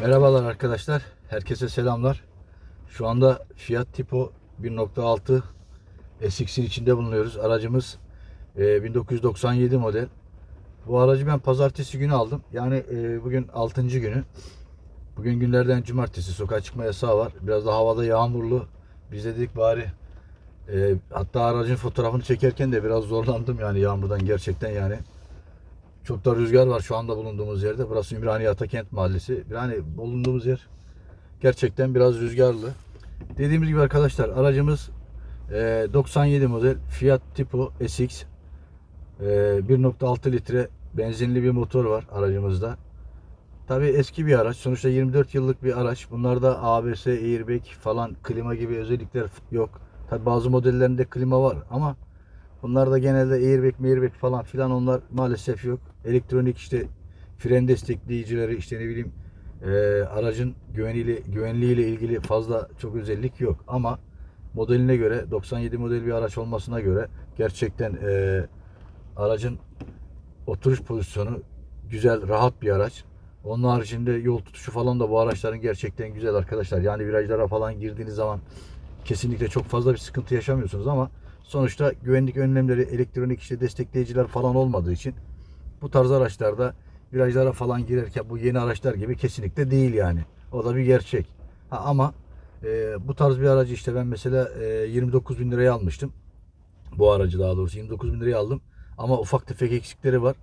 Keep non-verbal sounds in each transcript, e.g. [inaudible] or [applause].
Merhabalar arkadaşlar. Herkese selamlar. Şu anda Fiat Tipo 1.6 SX'in içinde bulunuyoruz. Aracımız e, 1997 model. Bu aracı ben pazartesi günü aldım. Yani e, bugün 6. günü. Bugün günlerden cumartesi sokağa çıkma yasağı var. Biraz da havada yağmurlu. Biz de dedik bari e, hatta aracın fotoğrafını çekerken de biraz zorlandım yani yağmurdan gerçekten yani. Çok da rüzgar var şu anda bulunduğumuz yerde. Burası Ümraniye Atakent Mahallesi. Yani bulunduğumuz yer gerçekten biraz rüzgarlı. Dediğimiz gibi arkadaşlar aracımız e, 97 model Fiat Tipo SX. E, 1.6 litre benzinli bir motor var aracımızda. Tabii eski bir araç. Sonuçta 24 yıllık bir araç. Bunlarda ABS, airbag falan klima gibi özellikler yok. Tabii bazı modellerinde klima var ama bunlarda genelde airbag, airbag falan filan onlar maalesef yok. Elektronik işte fren destekleyicileri işte ne bileyim e, aracın güveniyle güvenliğiyle ilgili fazla çok özellik yok ama modeline göre 97 model bir araç olmasına göre gerçekten e, aracın oturuş pozisyonu güzel, rahat bir araç. Onun haricinde yol tutuşu falan da bu araçların gerçekten güzel arkadaşlar. Yani virajlara falan girdiğiniz zaman kesinlikle çok fazla bir sıkıntı yaşamıyorsunuz ama sonuçta güvenlik önlemleri, elektronik işte destekleyiciler falan olmadığı için bu tarz araçlarda virajlara falan girerken bu yeni araçlar gibi kesinlikle değil yani. O da bir gerçek. Ha, ama e, bu tarz bir aracı işte ben mesela e, 29 bin liraya almıştım. Bu aracı daha doğrusu 29 bin liraya aldım. Ama ufak tefek eksikleri var.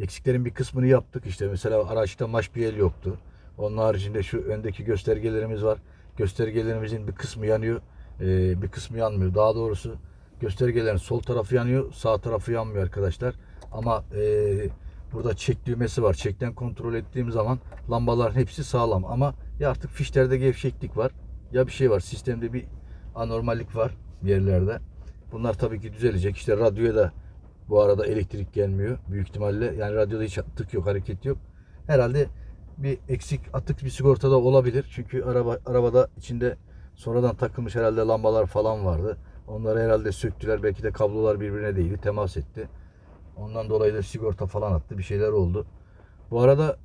Eksiklerin bir kısmını yaptık. İşte mesela araçta maş bir el yoktu. Onun haricinde şu öndeki göstergelerimiz var. Göstergelerimizin bir kısmı yanıyor. e, bir kısmı yanmıyor. Daha doğrusu göstergelerin sol tarafı yanıyor. Sağ tarafı yanmıyor arkadaşlar. Ama e, burada çek düğmesi var. Çekten kontrol ettiğim zaman lambaların hepsi sağlam. Ama ya artık fişlerde gevşeklik var. Ya bir şey var. Sistemde bir anormallik var bir yerlerde. Bunlar tabii ki düzelecek. İşte radyoya da bu arada elektrik gelmiyor. Büyük ihtimalle yani radyoda hiç atık yok, hareket yok. Herhalde bir eksik atık bir sigortada olabilir. Çünkü araba arabada içinde sonradan takılmış herhalde lambalar falan vardı. Onları herhalde söktüler. Belki de kablolar birbirine değdi, temas etti. Ondan dolayı da sigorta falan attı. Bir şeyler oldu. Bu arada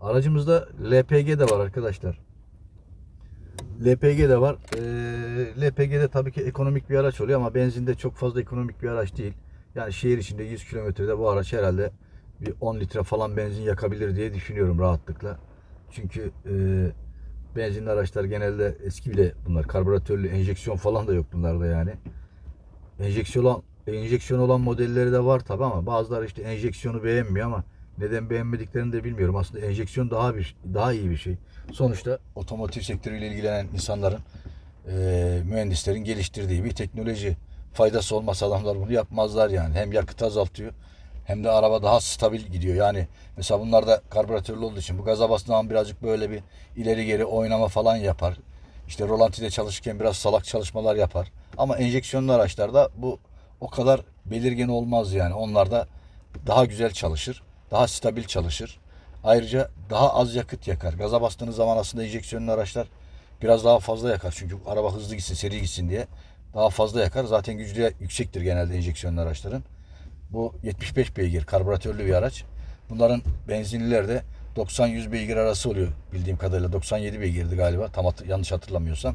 aracımızda LPG de var arkadaşlar. LPG de var. Ee, LPG de tabii ki ekonomik bir araç oluyor ama benzinde çok fazla ekonomik bir araç değil. Yani şehir içinde 100 kilometrede bu araç herhalde bir 10 litre falan benzin yakabilir diye düşünüyorum rahatlıkla. Çünkü e, benzinli araçlar genelde eski bile bunlar. Karbüratörlü enjeksiyon falan da yok bunlarda yani. Enjeksiyon olan, enjeksiyon olan modelleri de var tabi ama bazıları işte enjeksiyonu beğenmiyor ama neden beğenmediklerini de bilmiyorum. Aslında enjeksiyon daha bir daha iyi bir şey. Sonuçta otomotiv sektörüyle ilgilenen insanların e, mühendislerin geliştirdiği bir teknoloji. Faydası olmasa adamlar bunu yapmazlar yani. Hem yakıt azaltıyor hem de araba daha stabil gidiyor. Yani mesela bunlar da karbüratörlü olduğu için bu gaza bastığı zaman birazcık böyle bir ileri geri oynama falan yapar. İşte rolantide çalışırken biraz salak çalışmalar yapar. Ama enjeksiyonlu araçlarda bu o kadar belirgin olmaz yani. Onlar da daha güzel çalışır. Daha stabil çalışır. Ayrıca daha az yakıt yakar. Gaza bastığınız zaman aslında enjeksiyonlu araçlar biraz daha fazla yakar. Çünkü araba hızlı gitsin, seri gitsin diye daha fazla yakar. Zaten gücü de yüksektir genelde enjeksiyonlu araçların. Bu 75 beygir karbüratörlü bir araç. Bunların benzinliler de 90-100 beygir arası oluyor bildiğim kadarıyla. 97 beygirdi galiba tam hat- yanlış hatırlamıyorsam.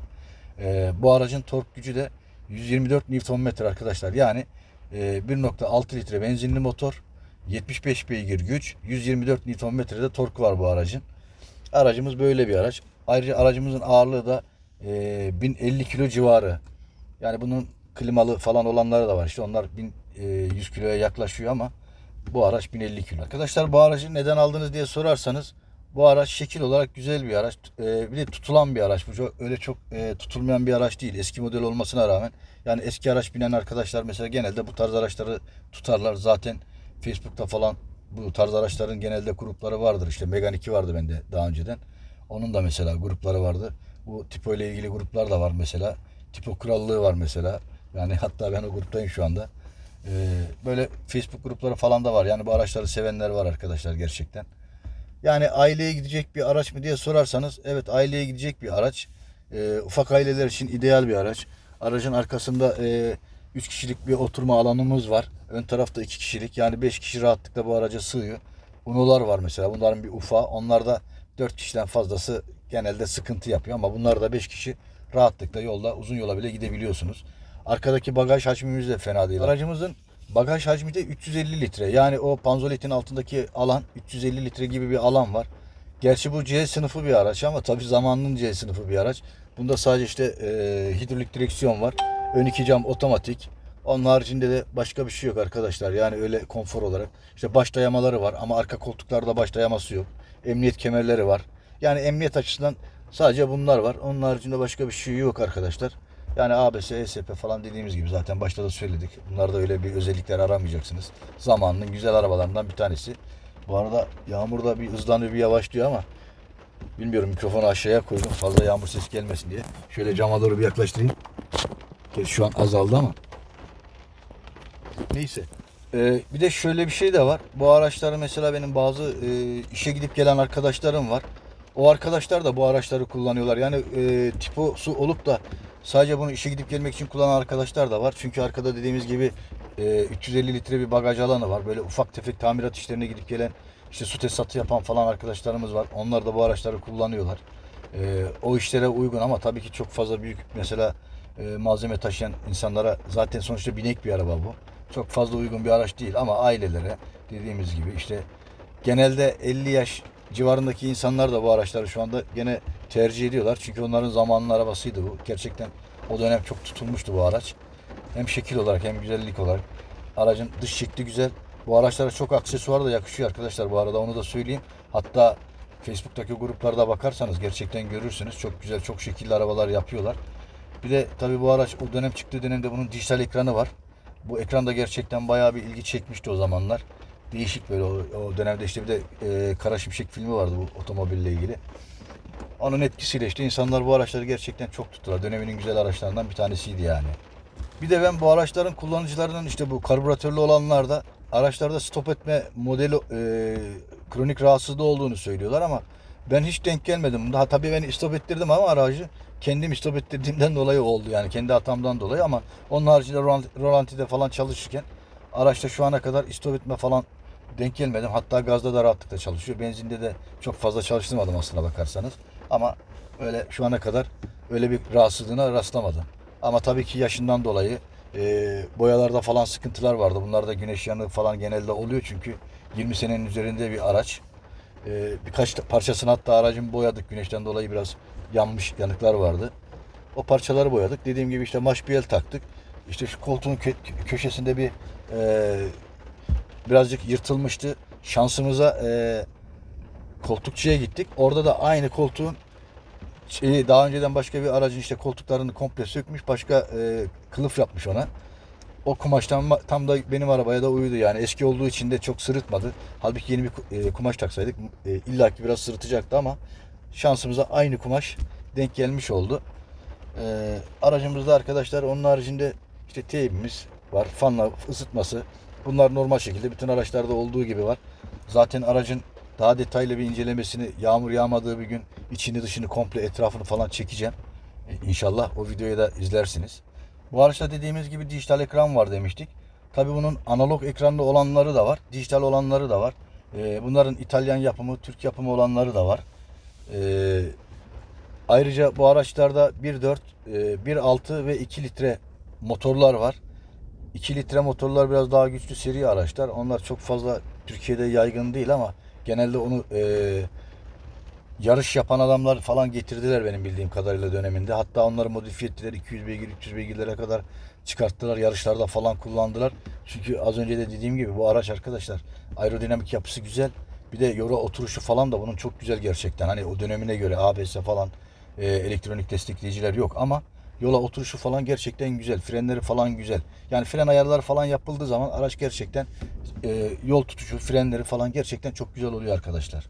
Ee, bu aracın tork gücü de 124 Nm arkadaşlar. Yani e, 1.6 litre benzinli motor 75 beygir güç 124 Nm'de torku var bu aracın. Aracımız böyle bir araç. Ayrıca aracımızın ağırlığı da e, 1050 kilo civarı. Yani bunun klimalı falan olanları da var. İşte onlar 1100 kiloya yaklaşıyor ama bu araç 1050 kilo. Arkadaşlar bu aracı neden aldınız diye sorarsanız bu araç şekil olarak güzel bir araç. E, bir de tutulan bir araç. Bu çok, öyle çok e, tutulmayan bir araç değil. Eski model olmasına rağmen. Yani eski araç binen arkadaşlar mesela genelde bu tarz araçları tutarlar. Zaten Facebook'ta falan bu tarz araçların genelde grupları vardır. İşte Megane 2 vardı bende daha önceden. Onun da mesela grupları vardı. Bu tipo ile ilgili gruplar da var mesela. Tipo krallığı var mesela. Yani [laughs] hatta ben o gruptayım şu anda. Ee, böyle Facebook grupları falan da var. Yani bu araçları sevenler var arkadaşlar gerçekten. Yani aileye gidecek bir araç mı diye sorarsanız evet aileye gidecek bir araç. Ee, ufak aileler için ideal bir araç. Aracın arkasında 3 kişilik bir oturma alanımız var. Ön tarafta 2 kişilik yani 5 kişi rahatlıkla bu araca sığıyor. Uno'lar var mesela bunların bir ufa. Onlarda 4 kişiden fazlası genelde sıkıntı yapıyor ama bunlar da 5 kişi rahatlıkla yolda uzun yola bile gidebiliyorsunuz. Arkadaki bagaj hacmimiz de fena değil. Aracımızın bagaj hacmi de 350 litre. Yani o panzoletin altındaki alan 350 litre gibi bir alan var. Gerçi bu C sınıfı bir araç ama tabii zamanının C sınıfı bir araç. Bunda sadece işte e, hidrolik direksiyon var. Ön iki cam otomatik. Onun haricinde de başka bir şey yok arkadaşlar. Yani öyle konfor olarak. İşte baş dayamaları var ama arka koltuklarda baş dayaması yok. Emniyet kemerleri var. Yani emniyet açısından sadece bunlar var. Onun haricinde başka bir şey yok arkadaşlar. Yani ABS, ESP falan dediğimiz gibi zaten başta da söyledik. Bunlarda öyle bir özellikler aramayacaksınız. Zamanının güzel arabalarından bir tanesi. Bu arada yağmur da bir hızlanıyor bir yavaşlıyor ama bilmiyorum mikrofonu aşağıya koydum fazla yağmur ses gelmesin diye. Şöyle cama doğru bir yaklaştırayım. Şu an azaldı ama. Neyse. Ee, bir de şöyle bir şey de var. Bu araçları mesela benim bazı e, işe gidip gelen arkadaşlarım var. O arkadaşlar da bu araçları kullanıyorlar. Yani e, tiposu olup da sadece bunu işe gidip gelmek için kullanan arkadaşlar da var. Çünkü arkada dediğimiz gibi e, 350 litre bir bagaj alanı var. Böyle ufak tefek tamirat işlerine gidip gelen işte su tesisatı yapan falan arkadaşlarımız var. Onlar da bu araçları kullanıyorlar. E, o işlere uygun ama tabii ki çok fazla büyük mesela e, malzeme taşıyan insanlara zaten sonuçta binek bir araba bu. Çok fazla uygun bir araç değil ama ailelere dediğimiz gibi işte genelde 50 yaş civarındaki insanlar da bu araçları şu anda gene tercih ediyorlar. Çünkü onların zamanının arabasıydı bu. Gerçekten o dönem çok tutulmuştu bu araç. Hem şekil olarak hem güzellik olarak. Aracın dış şekli güzel. Bu araçlara çok aksesuar da yakışıyor arkadaşlar bu arada onu da söyleyeyim. Hatta Facebook'taki gruplarda bakarsanız gerçekten görürsünüz. Çok güzel, çok şekilli arabalar yapıyorlar. Bir de tabii bu araç o dönem çıktığı dönemde bunun dijital ekranı var. Bu ekranda gerçekten bayağı bir ilgi çekmişti o zamanlar. Değişik böyle o, o dönemde işte bir de e, Kara Şimşek filmi vardı bu otomobille ilgili. Onun etkisiyle işte insanlar bu araçları gerçekten çok tuttular. Döneminin güzel araçlarından bir tanesiydi yani. Bir de ben bu araçların kullanıcılarının işte bu karbüratörlü olanlarda araçlarda stop etme modeli e, kronik rahatsızlığı olduğunu söylüyorlar ama ben hiç denk gelmedim. Daha tabii ben stop ettirdim ama aracı kendim stop ettirdiğimden [laughs] dolayı oldu yani kendi hatamdan dolayı ama onun haricinde rolant- rolantide falan çalışırken araçta şu ana kadar stop etme falan denk gelmedim. Hatta gazda da rahatlıkla çalışıyor. Benzinde de çok fazla çalıştırmadım aslına bakarsanız. Ama öyle şu ana kadar öyle bir rahatsızlığına rastlamadım. Ama tabii ki yaşından dolayı e, boyalarda falan sıkıntılar vardı. Bunlarda güneş yanığı falan genelde oluyor çünkü 20 senenin üzerinde bir araç. E, birkaç parçasını hatta aracın boyadık. Güneşten dolayı biraz yanmış yanıklar vardı. O parçaları boyadık. Dediğim gibi işte maş bir el taktık. İşte şu koltuğun kö- köşesinde bir e, birazcık yırtılmıştı. Şansımıza e, koltukçuya gittik. Orada da aynı koltuğun şeyi daha önceden başka bir aracın işte koltuklarını komple sökmüş. Başka e, kılıf yapmış ona. O kumaştan ma- tam da benim arabaya da uydu yani. Eski olduğu için de çok sırıtmadı. Halbuki yeni bir e, kumaş taksaydık e, illaki biraz sırıtacaktı ama şansımıza aynı kumaş denk gelmiş oldu. E, aracımızda arkadaşlar onun haricinde işte teybimiz var. Fanla ısıtması. Bunlar normal şekilde bütün araçlarda olduğu gibi var. Zaten aracın daha detaylı bir incelemesini yağmur yağmadığı bir gün içini dışını komple etrafını falan çekeceğim. E, İnşallah o videoyu da izlersiniz. Bu araçta dediğimiz gibi dijital ekran var demiştik. Tabi bunun analog ekranlı olanları da var. Dijital olanları da var. E, bunların İtalyan yapımı, Türk yapımı olanları da var. E, ayrıca bu araçlarda 1.4, e, 1.6 ve 2 litre motorlar var. 2 litre motorlar biraz daha güçlü seri araçlar. Onlar çok fazla Türkiye'de yaygın değil ama genelde onu e, yarış yapan adamlar falan getirdiler benim bildiğim kadarıyla döneminde. Hatta onları modifiye ettiler. 200 beygir, 300 beygirlere kadar çıkarttılar. Yarışlarda falan kullandılar. Çünkü az önce de dediğim gibi bu araç arkadaşlar aerodinamik yapısı güzel. Bir de yola oturuşu falan da bunun çok güzel gerçekten. Hani o dönemine göre ABS falan e, elektronik destekleyiciler yok ama yola oturuşu falan gerçekten güzel. Frenleri falan güzel. Yani fren ayarları falan yapıldığı zaman araç gerçekten e, yol tutuşu, frenleri falan gerçekten çok güzel oluyor arkadaşlar.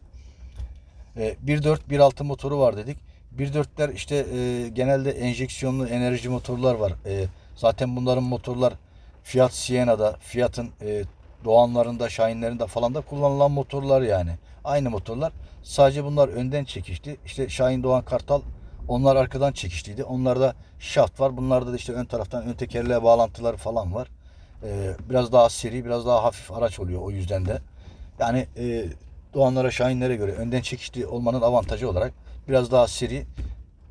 E, 1.4 1.6 motoru var dedik. 1.4'ler işte e, genelde enjeksiyonlu enerji motorlar var. E, zaten bunların motorlar Fiat Siena'da, Fiat'ın e, Doğanlarında, Şahinlerinde falan da kullanılan motorlar yani. Aynı motorlar. Sadece bunlar önden çekişti. İşte Şahin Doğan Kartal onlar arkadan çekişliydi. Onlarda şaft var. Bunlarda da işte ön taraftan ön tekerleğe bağlantıları falan var. E, biraz daha seri, biraz daha hafif araç oluyor o yüzden de. Yani e, Doğanlara, Şahinlere göre önden çekişli olmanın avantajı olarak biraz daha seri.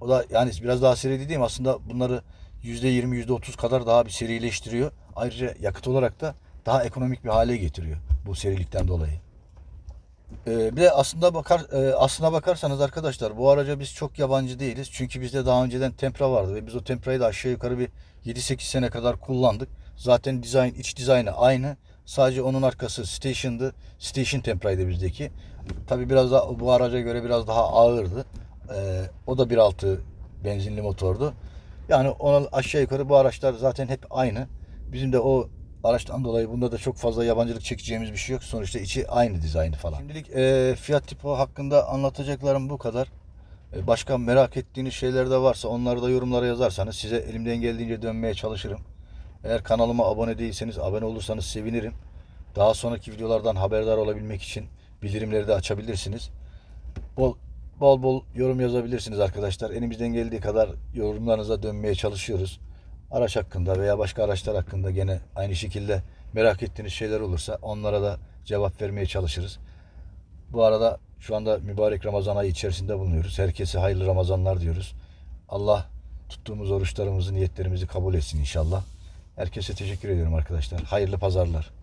O da yani biraz daha seri dediğim aslında bunları %20 %30 kadar daha bir serileştiriyor. Ayrıca yakıt olarak da daha ekonomik bir hale getiriyor bu serilikten dolayı. Ee, bir de aslında bakar e, aslına bakarsanız arkadaşlar bu araca biz çok yabancı değiliz. Çünkü bizde daha önceden Tempra vardı ve biz o Tempra'yı da aşağı yukarı bir 7-8 sene kadar kullandık. Zaten dizayn iç dizaynı aynı. Sadece onun arkası station'dı. Station Tempra'ydı bizdeki. Tabi biraz daha bu araca göre biraz daha ağırdı. Ee, o da 1.6 benzinli motordu. Yani ona aşağı yukarı bu araçlar zaten hep aynı. Bizim de o araçtan dolayı bunda da çok fazla yabancılık çekeceğimiz bir şey yok. Sonuçta içi aynı dizaynı falan. Şimdilik e, Fiat Tipo hakkında anlatacaklarım bu kadar. E, başka merak ettiğiniz şeyler de varsa onları da yorumlara yazarsanız size elimden geldiğince dönmeye çalışırım. Eğer kanalıma abone değilseniz abone olursanız sevinirim. Daha sonraki videolardan haberdar olabilmek için bildirimleri de açabilirsiniz. Bol bol bol yorum yazabilirsiniz arkadaşlar. Elimizden geldiği kadar yorumlarınıza dönmeye çalışıyoruz. Araç hakkında veya başka araçlar hakkında gene aynı şekilde merak ettiğiniz şeyler olursa onlara da cevap vermeye çalışırız. Bu arada şu anda mübarek Ramazan ayı içerisinde bulunuyoruz. Herkese hayırlı Ramazanlar diyoruz. Allah tuttuğumuz oruçlarımızı, niyetlerimizi kabul etsin inşallah. Herkese teşekkür ediyorum arkadaşlar. Hayırlı pazarlar.